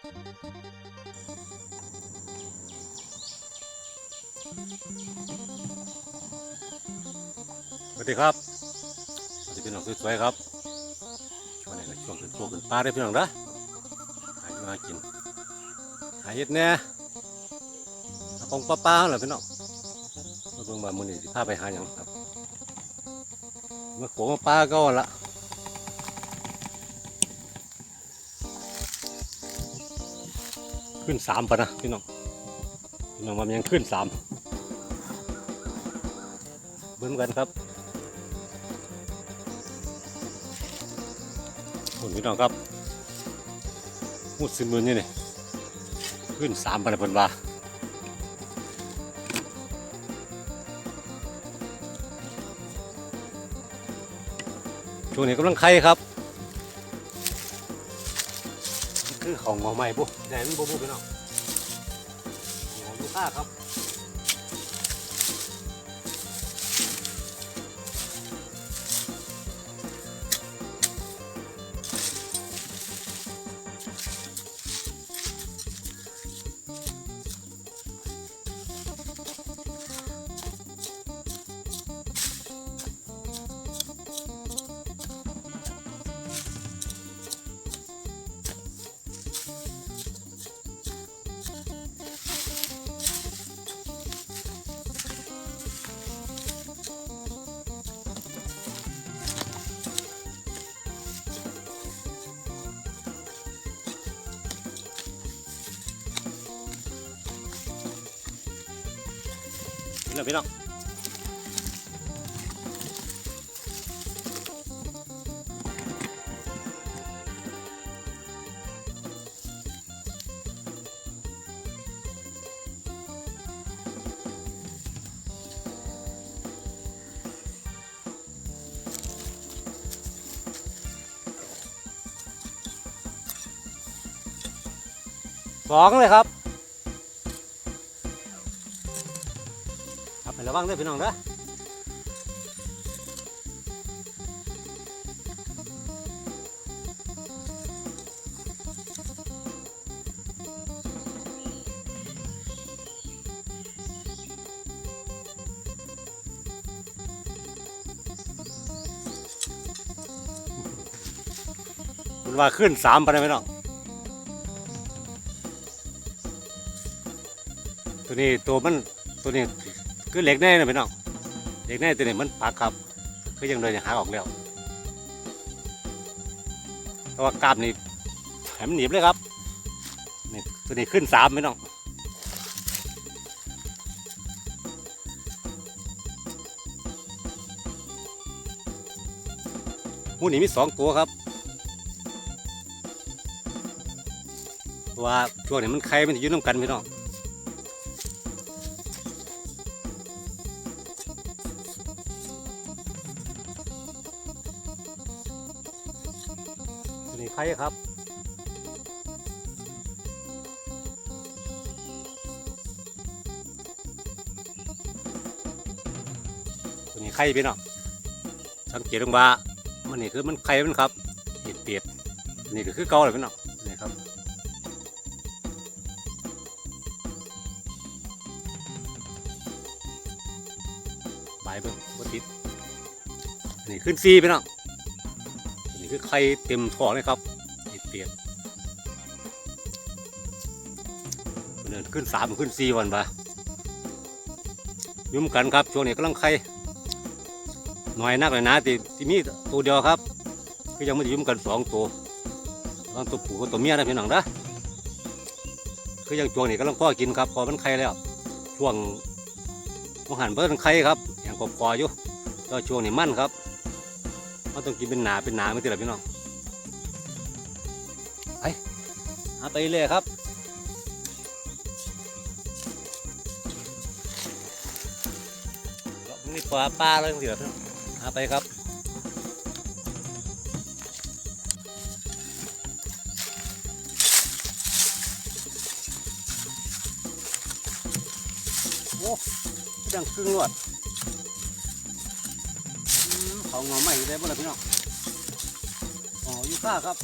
สวัสดีครับสวัสดีพี่น้องสวยๆครับ ช่วงนี้ก็ช่วงขึ้นโคขึ้นปลาได้พี่น้องนะหาอยู่หากิน หาเห็ดแน่หาของปลาปลาเหรอพี่น้องมาเบิ่งมามื้อนี้สิพาไปหาหยังครับมาโขมาปลาก็ละ ขึ้นสามปะนะพี่น้องพี่น้องว่ามันยังขึ้นสามเบิ่งกันครับคุณพี่น้องครับมุดสิมือนี่นี่ขึ้นสามพันพันบาช่วงนี้กำลังไข่ครับ คือของงอใหม่ปุ๊แดนปุ๊บพี่น้องของลูกค้าครับ พี่น้องพี่น้องสองเลยครับ รับให้ระวังด้วยพี่น้องเด้อคุณว่าขึ้นสามไปเลยพี่น้อง ตัวนี้ตัวมันตัวนี้ คือเหล็กแน่นะพี่น้องเหล็กแน่ตัวนี้มันปักครับคือยังเลยหาออกแล้วแต่ว่ากล้ามนี่แถมหนีบเลยครับนี่ตัวนี้ขึ้นสามพี่น้องหูนี่มีสองตัวครับเพราะว่าช่วงนี้มันไข่มันจะยืนน้ำกันพี่น้อง ตัวนี้ไข่ครับ ตัวนี้ไข่พี่น้องสังเกตลงว่ามันนี่คือมันไข่มันครับเปียดเปียดๆนี่ก็คือเกาเลยพี่น้องนี่ครับใบเบิ้งบติดนี่ขึ้นซีพี่น้องนนี้คือไข่เต็มท้องเลยครับ เปียกเปียกเดินขึ้นสามขึ้นสี่วันปะยุ่มกันครับช่วงนี้กำลังไข่หน่อยนักเลยนะที่ที่มีตัวเดียวครับคือยังไม่ได้ยุ่มกันสองตัวตองตัวผู้กับตัวเมียนะพี่น้องนะคือยังช่วงนี้กำลังพ่อกินครับพอมันไข่แล้ว ช่วงมหันเบิ้ลไข่ครับอย่างกบๆอยู่ก็ช่วงนี้มั่นครับมันต้องกินเป็นหนาเป็นหนาไม่ติดหรอพี่น้อง ไปเลยครับ นี่ปลาปลาเลยเดี๋ยวหาไปครับโอ้ดังครึ่งนวดอืมเขางอไม่ได้บ่ล่ะพี่น้องอ๋ออยู่ข้าครับ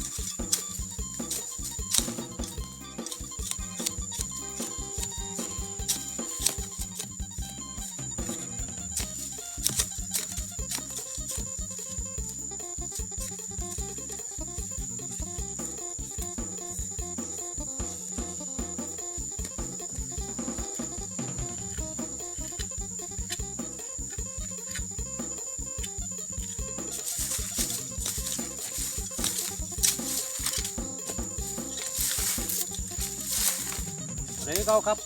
อะไรเก่าครับ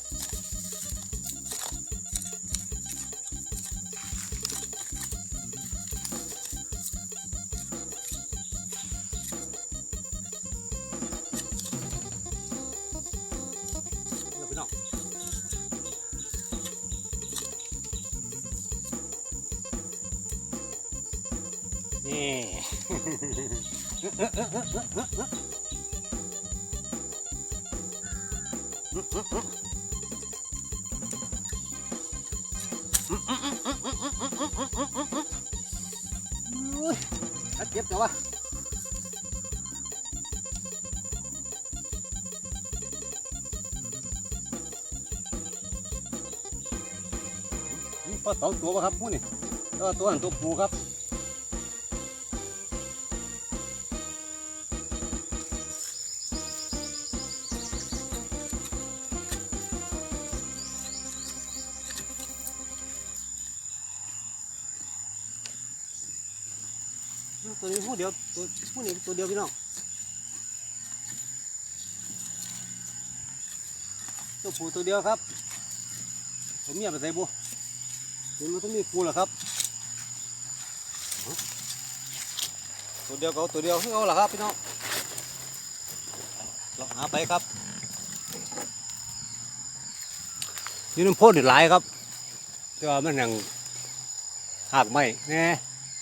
เอาพี่ นัดเจ็บแต่ว่านี่พอสองตัวป่ะครับพวกนี่ตัวตัวนั้นตัวปูครับ นี้ผู้เดียวตัวผู้นี้ตัวเดียวพี่น้องตัวผู้ตัวเดียวครับตัวเมียไปใส่บัวตัวมันต้องมีปูเหรอครับ ตัวเดียวเอาตัวเดียวเอาเหรอครับพี่น้องเราหาไปครับนี่น้ำพ่นหลายครับแต่ว่ามันยังหักไม่แน่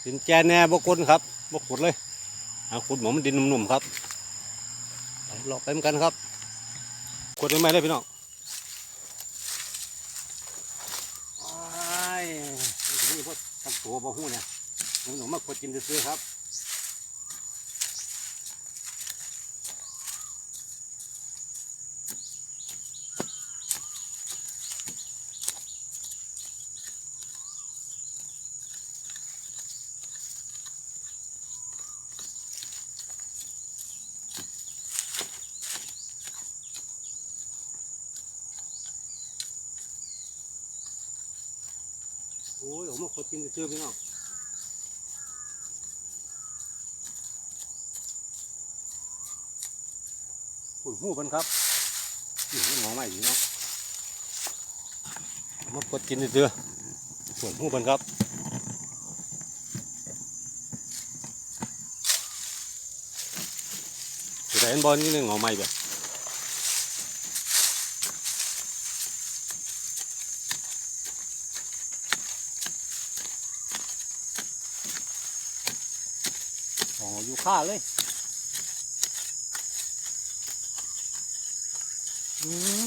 ดินแกนแน่บกคนครับ บกขุดเลยเอาขุดหมอมันดินหนุ่มๆครับไปหลอกไปเหมือนกันครับขุดไม่ไหมเลยพี่น้องไอ้ยนี่พวกตักตัวบ่หูเนี่ยหนุ่มๆมาขุดกินซื้อครับ โอ้ยผมมาขดกินซื้อพี่น้องขุดหูมันครับนี่มันหงอใหม่พี่น้องเอามาขดกินซื้อๆขุดหูมันครับจะได้เห็นบอลนี่หนึ่งหงอใหม่แบบ อ๋ออยู่ข้าเลยอืม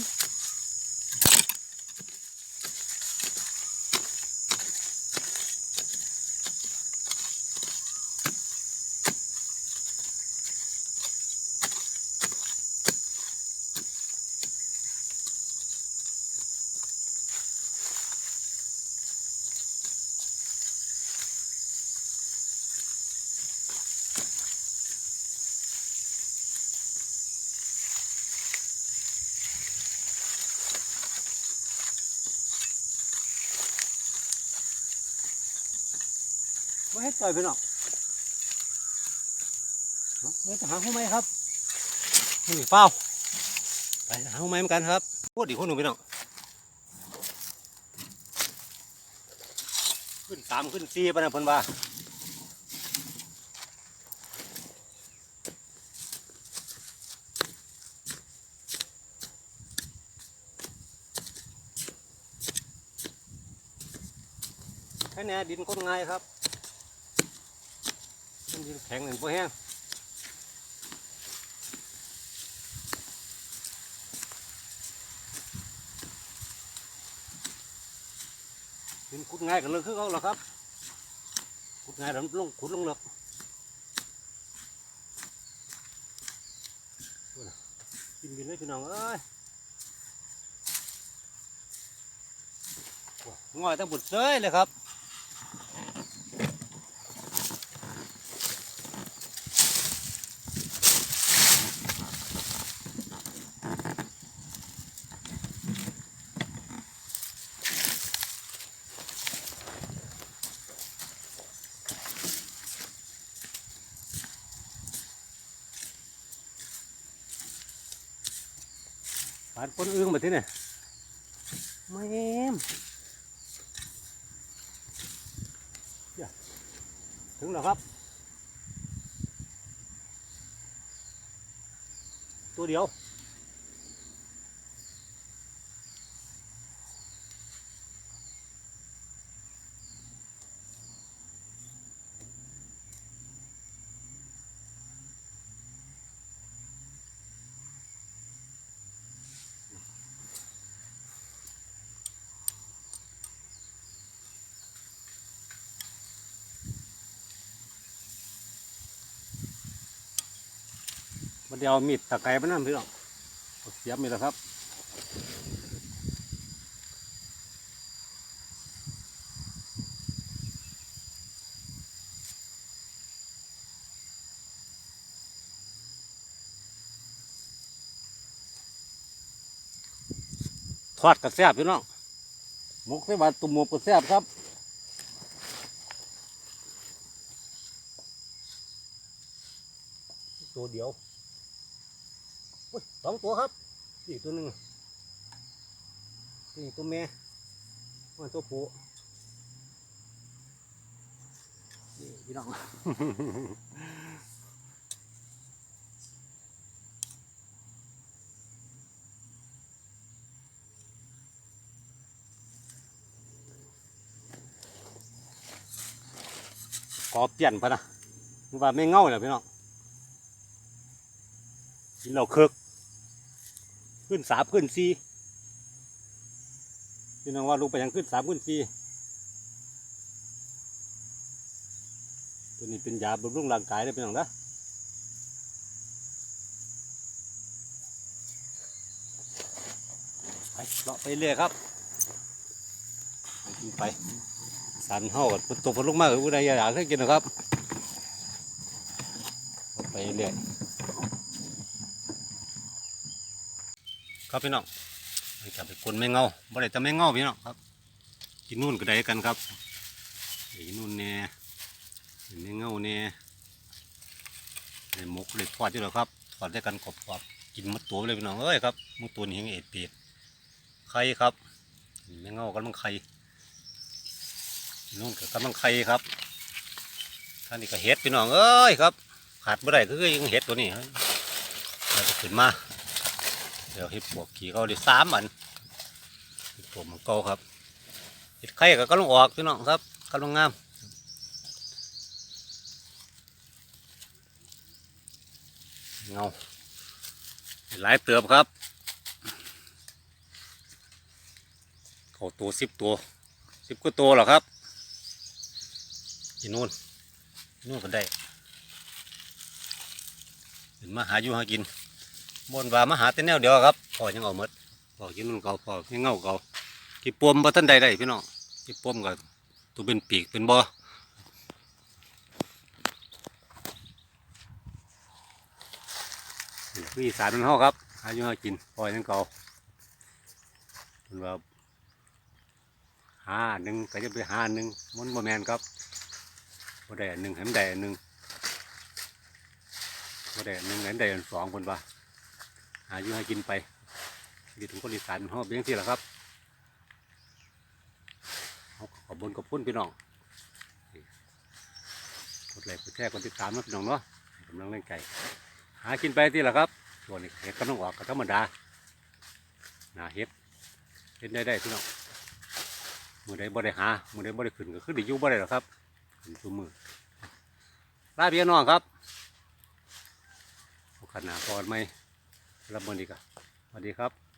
ให้ต่อยพี่น้องเนาะไม่หาห้องไม้ครับนี่เปล่าไปหาห้องไม้เหมือนกันครับพูดอีกคนหนึ่งพี่น้องขึ้นสามขึ้นสี่ไปนะเพิ่นว่าแค่นี้ดินก้นง่ายครับ มันดินแข็งเหมือนพวกแห้งดินขุดง่ายกันเลยคือเขาหรอครับขุดง่ายแล้วลงขุดลงเลือกกินดินเลยพี่น้องเอ้ยโอ้ยง่อยตั้งบุดเซ้ยเลยครับ ผ่านปนอึ้งมาที่นี่ไม่เอ็มเดี๋ยวถึงแล้วครับ ตัวเดียว มันเดียวมีดตะไคร้มันนั่นพี่น้องเอาเสียบมีแล้วครับทอดกระแซบพี่น้องหมกใส่บาตรตุ่มหมกกระแซบครับตัวเดียว สองตัวครับนี่ตัวหนึ่งนี่ตัวแม่ว่ตัวผู้นี่พี่น้องกอเปลี่ยนพะนะว่าไม่เง่าเลยพี่น้องกินเราเคิก ขึ้นสามขึ้นสี่พี่น้องว่าลูกไปยังขึ้นสามขึ้นสี่ตัวนี้เป็นยาบำรุงร่างกายได้พี่น้องนะไปเลาะไปเรื่อยครับไปสันเห่ากับตกฝนลงมากับผู้ใดอยากให้กินนะครับ ไปเรื่อย ครับพี่น้องจับไปคนไม่เงาบ่ได้จะไม่เงาพี่น้องครับกินนู่นก็ได้กันครับกินนู่นแน่กินไม่เงาแน่ได้หมกได้ทอดอยู่แล้วครับทอดได้กันกรอบๆกินมัดตัวเลยพี่น้องเอ้ยครับมัดตัวนี้ยังเอ็ดเปียดไข่ครับไม่เงากันมันไข่นู่นกับกันมันไข่ครับท่านนี่ก็เห็ดพี่น้องเอ้ยครับขาดบ่ได้ก็คือยังเห็ดตัวนี้เราจะขึ้นมา เดี๋ยวเห็ดปวกขี่เขาได้สามอันเห็ดปวกมันเก่าครับเห็ดไข่ก็กำลังออกพี่น้องครับกำลังงามเงาหลายเติบครับ เขาตัวสิบตัวสิบกว่าตัวหรอครับที่นู่นนู่นก็ได้เห็นมาหาอยู่หากิน บนว่ามาหาแต่แนวเดียวครับพอยังเอาหมดพอกินนุ่นเก่าพอยังเงาเก่ากี่ปวมบ่ทันใดได้พี่น้องกี่ปวมกับตัวเป็นปีกเป็นบ่อนี่สานมันเฮาครับหายู่หากินพอยังเก่าเพิ่นว่าหาหนึ่งก็จะไปหาหนึ่งมันบ่แมนครับบ่ได้หนึ่งให้มันได้หนึ่งบ่ได้หนึ่งให้มันได้สองคนว่า หาอยู่ให้กินไปดีถึงคนอีสานหอบเลี้ยงที่แหละครับเอาขอบบนกับพุ่นพี่น้องกดไลค์กดแชร์กดติดตามนะพี่น้องเนาะกำลังเล่นไก่หากินไปที่แหละครับส่วนนี้เห็ดก็ต้องออกก็ธรรมดาหนาเห็ดเห็ดได้ได้พี่น้องมือใดบ่ได้หามือใดบ่ได้ขึ้นก็ขึ้นได้ยู่บ่ได้หรอกครับขึ้นตัวมือลาพี่น้องครับโอกาหน้าพอกันไหม รับมือดีกว่าสวัสดีครับ